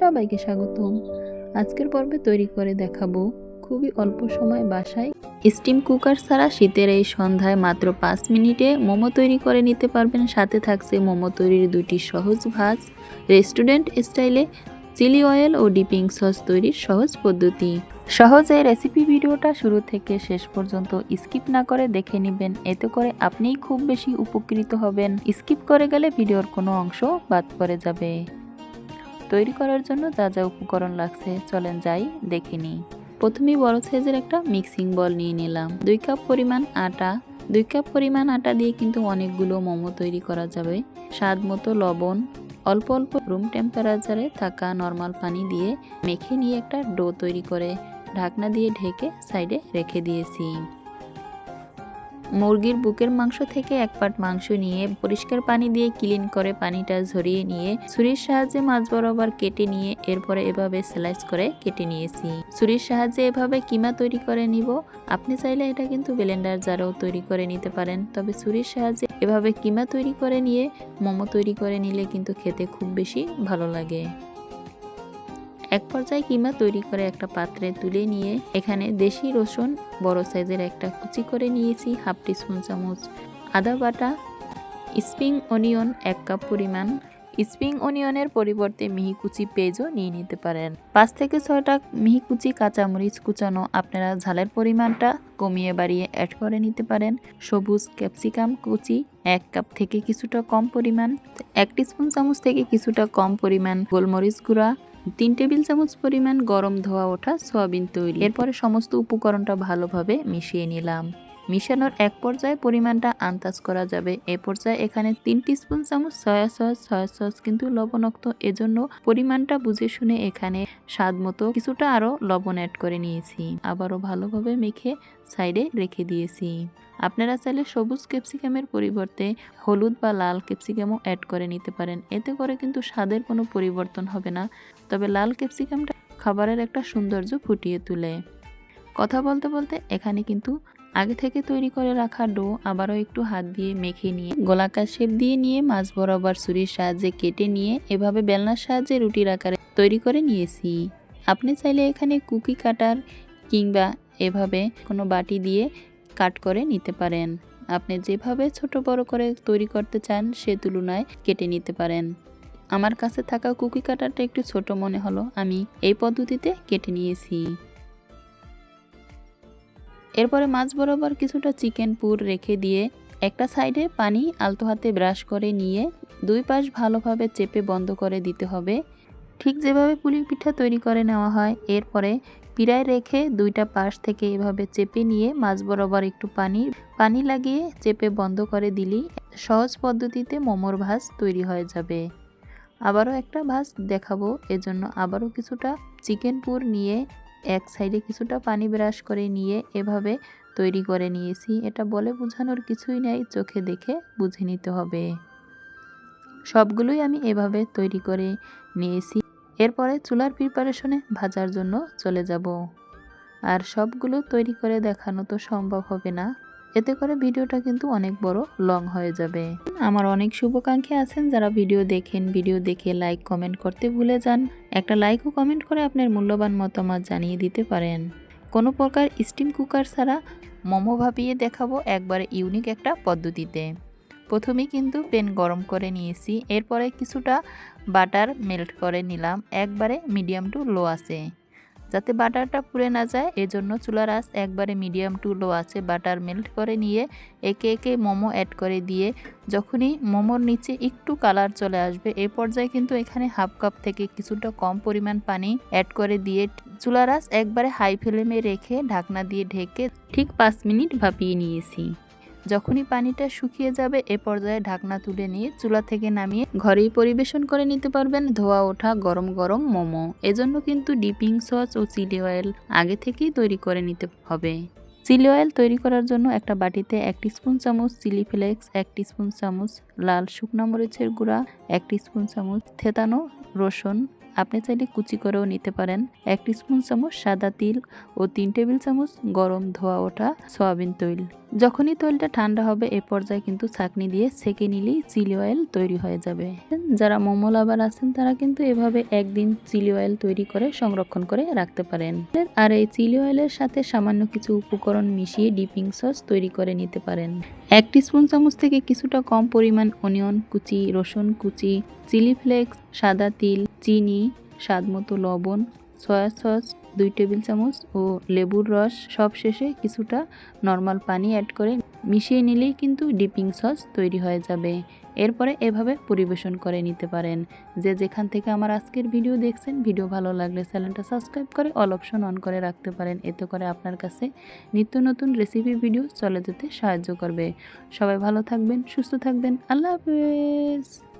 সবাইকে স্বাগতম। আজকের পর্বে তৈরি করে দেখাবো খুবই অল্প সময় বাসায় স্টিম কুকার ছাড়া শীতের এই সন্ধ্যায় মাত্র পাঁচ মিনিটে মোমো তৈরি করে নিতে পারবেন। সাথে থাকছে মোমো তৈরির দুটি সহজ ভাজ। রেস্টুরেন্ট স্টাইলে চিলি অয়েল ও ডিপিং সস তৈরির সহজ পদ্ধতি। সহজে রেসিপি ভিডিওটা শুরু থেকে শেষ পর্যন্ত স্কিপ না করে দেখে নেবেন। এতে করে আপনিই খুব বেশি উপকৃত হবেন। স্কিপ করে গেলে ভিডিওর কোনো অংশ বাদ পড়ে যাবে। তৈরি করার জন্য যা যা উপকরণ লাগছে, চলেন যাই, দেখে নিই। প্রথমেই বড় সাইজের একটা মিক্সিং বল নিয়ে নিলাম। দুই কাপ পরিমাণ আটা। দুই কাপ পরিমাণ আটা দিয়ে কিন্তু অনেকগুলো মোমো তৈরি করা যাবে। স্বাদ মতো লবণ, অল্প অল্প রুম টেম্পারেচারে থাকা নর্মাল পানি দিয়ে মেখে নিয়ে একটা ডো তৈরি করে ঢাকনা দিয়ে ঢেকে সাইডে রেখে দিয়েছি। মুরগির বুকের মাংস থেকে এক পাট মাংস নিয়ে পরিষ্কার পানি দিয়ে ক্লিন করে পানিটা ঝরিয়ে নিয়ে ছুরির সাহায্যে মাছ বরাবর কেটে নিয়ে এরপরে এভাবে স্লাইস করে কেটে নিয়েছি। ছুরির সাহায্যে এভাবে কিমা তৈরি করে নিব। আপনি চাইলে এটা কিন্তু ব্লেন্ডার জারেও তৈরি করে নিতে পারেন। তবে ছুরির সাহায্যে এভাবে কিমা তৈরি করে নিয়ে মোমো তৈরি করে নিলে কিন্তু খেতে খুব বেশি ভালো লাগে। এক পর্যায়ে কিমা তৈরি করে একটা পাত্রে তুলে নিয়ে এখানে দেশি রসুন, বড় সাইজের একটা কুচি করে নিয়েছি, হাফ টিস্পুন চামচ আদা বাটা, স্প্রিং অনিয়ন এক কাপ পরিমাণ। স্প্রিং অনিয়নের পরিবর্তে মিহি কুচি পেঁয়াজও নিয়ে নিতে পারেন। পাঁচ থেকে ছয়টা মিহি কুচি কাঁচামরিচ কুচানো আপনারা ঝালের পরিমাণটা কমিয়ে বাড়িয়ে অ্যাড করে নিতে পারেন। সবুজ ক্যাপসিকাম কুচি এক কাপ থেকে কিছুটা কম পরিমাণ। এক টিস্পুন চামচ থেকে কিছুটা কম পরিমাণ গোলমরিচ গুঁড়া তিন টেবিল চামচ পরিমাণ গরম ধোয়া ওঠা সয়াবিন তৈল এরপরে সমস্ত উপকরণটা ভালোভাবে মিশিয়ে নিলাম। মিশানোর এক পর্যায়ে পরিমাণটা আন্দাজ করা যাবে। এ পর্যায়ে এখানে তিন স্পুন চামচ সয়া সস সয়া সস কিন্তু লবণাক্ত। এজন্য পরিমাণটা বুঝে শুনে এখানে স্বাদ মতো কিছুটা আরও লবণ অ্যাড করে নিয়েছি। আবারও ভালোভাবে মেখে সাইডে রেখে দিয়েছি। আপনারা চাইলে সবুজ ক্যাপসিকামের পরিবর্তে হলুদ বা লাল ক্যাপসিকামও অ্যাড করে নিতে পারেন। এতে করে কিন্তু স্বাদের কোনো পরিবর্তন হবে না। তবে লাল ক্যাপসিকামটা খাবারের একটা সৌন্দর্য ফুটিয়ে তোলে। কথা বলতে বলতে এখানে কিন্তু আগে থেকে তৈরি করে রাখা ডো আবারও একটু হাত দিয়ে মেখে নিয়ে, গোলাকার শেপ দিয়ে নিয়ে মাছ বরাবর ছুরির সাহায্যে কেটে নিয়ে এভাবে বেলনার সাহায্যে রুটির আকারে তৈরি করে নিয়েছি। আপনি চাইলে এখানে কুকি কাটার কিংবা এভাবে কোনো বাটি দিয়ে কাট করে নিতে পারেন। আপনি যেভাবে ছোট বড় করে তৈরি করতে চান সে তুলনায় কেটে নিতে পারেন। আমার কাছে থাকা কুকি কাটারটা একটু ছোট মনে হলো, আমি এই পদ্ধতিতে কেটে নিয়েছি। এরপরে মাছ বরাবর কিছুটা চিকেন পুর রেখে দিয়ে একটা সাইডে পানি আলতো হাতে ব্রাশ করে নিয়ে দুই পাশ ভালোভাবে চেপে বন্ধ করে দিতে হবে। ঠিক যেভাবে পুলি পিঠা তৈরি করে নেওয়া হয়, এরপরে পিড়ায় রেখে দুইটা পাশ থেকে এভাবে চেপে নিয়ে মাছ বরাবর একটু পানি পানি লাগিয়ে চেপে বন্ধ করে দিলেই সহজ পদ্ধতিতে মোমোর ভাজ তৈরি হয়ে যাবে। আবারও একটা ভাজ দেখাবো, এজন্য আবারও কিছুটা চিকেন পুর নিয়ে এক সাইডে কিছুটা পানি ব্রাশ করে নিয়ে এভাবে তৈরি করে নিয়েছি। এটা বলে বোঝানোর কিছুই নেই, চোখে দেখে বুঝে নিতে হবে। সবগুলোই আমি এভাবে তৈরি করে নিয়েছি। এরপরে চুলার প্রিপারেশনে ভাজার জন্য চলে যাব। আর সবগুলো তৈরি করে দেখানো তো সম্ভব হবে না। এতে করে ভিডিওটা কিন্তু অনেক বড় লং হয়ে যাবে। আমার অনেক শুভাকাঙ্ক্ষী আছেন যারা ভিডিও দেখেন, ভিডিও দেখে লাইক কমেন্ট করতে ভুলে যান। একটা লাইক ও কমেন্ট করে আপনার মূল্যবান মতামত জানিয়ে দিতে পারেন। কোনো প্রকার স্টিম কুকার ছাড়া মোমো ভাবিয়ে দেখাবো একবারে ইউনিক একটা পদ্ধতিতে। প্রথমে কিন্তু পেন গরম করে নিয়েছি, এরপরে কিছুটা বাটার মেল্ট করে নিলাম, একবারে মিডিয়াম টু লো আছে। যাতে বাটারটা পুড়ে না যায়, এজন্য চুলার আঁচ একবারে মিডিয়াম টু লো আছে, বাটার মেল্ট করে নিয়ে একে একে মোমো অ্যাড করে দিয়ে যখনই মোমোর নিচে একটু কালার চলে আসবে, এ পর্যায়ে কিন্তু এখানে হাফ কাপ থেকে কিছুটা কম পরিমাণ পানি অ্যাড করে দিয়ে চুলার আঁচ একবারে হাই ফ্লেমে রেখে ঢাকনা দিয়ে ঢেকে ঠিক পাঁচ মিনিট ভাপিয়ে নিয়েছি। যখনই পানিটা শুকিয়ে যাবে, এ পর্যায়ে ঢাকনা তুলে নিয়ে চুলা থেকে নামিয়ে ঘরেই পরিবেশন করে নিতে পারবেন ধোয়া ওঠা গরম গরম মোমো। এজন্য কিন্তু ডিপিং সস ও চিলি অয়েল আগে থেকেই তৈরি করে নিতে হবে। চিলি অয়েল তৈরি করার জন্য একটা বাটিতে এক স্পুন চামচ চিলি ফ্লেক্স, এক স্পুন চামচ লাল শুকনা মরিচের গুঁড়া, এক স্পুন চামচ থেতানো রসুন। আপনি চাইলে কুচি করেও নিতে পারেন। এক স্পুন চামচ সাদা তিল ও তিন টেবিল চামচ গরম ধোয়া ওঠা সয়াবিন তৈল। যখনই তৈলটা ঠান্ডা হবে, এ পর্যায়ে কিন্তু ছাকনি দিয়ে সেকে নিলেই চিলি অয়েল তৈরি হয়ে যাবে। যারা মোমো লাভার আছেন, তারা কিন্তু এভাবে একদিন চিলি অয়েল তৈরি করে সংরক্ষণ করে রাখতে পারেন। আর এই চিলি অয়েলের সাথে সামান্য কিছু উপকরণ মিশিয়ে ডিপিং সস তৈরি করে নিতে পারেন। এক স্পুন চামচ থেকে কিছুটা কম পরিমাণ অনিয়ন কুচি, রসুন কুচি, চিলি ফ্লেক্স, সাদা তিল, চিনি, স্বাদমতো লবণ, সয়া সস দুই টেবিল চামচ ও লেবুর রস সব শেষে কিছুটা নর্মাল পানি অ্যাড করে মিশিয়ে নিলেই কিন্তু ডিপিং সস তৈরি হয়ে যাবে। এরপরে এভাবে পরিবেশন করে নিতে পারেন। যে যেখান থেকে আমার আজকের ভিডিও দেখছেন, ভিডিও ভালো লাগলে চ্যানেলটা সাবস্ক্রাইব করে অল অপশন অন করে রাখতে পারেন। এতে করে আপনার কাছে নিত্য নতুন রেসিপি ভিডিও চলে যেতে সাহায্য করবে। সবাই ভালো থাকবেন, সুস্থ থাকবেন। আল্লাহ হাফেজ।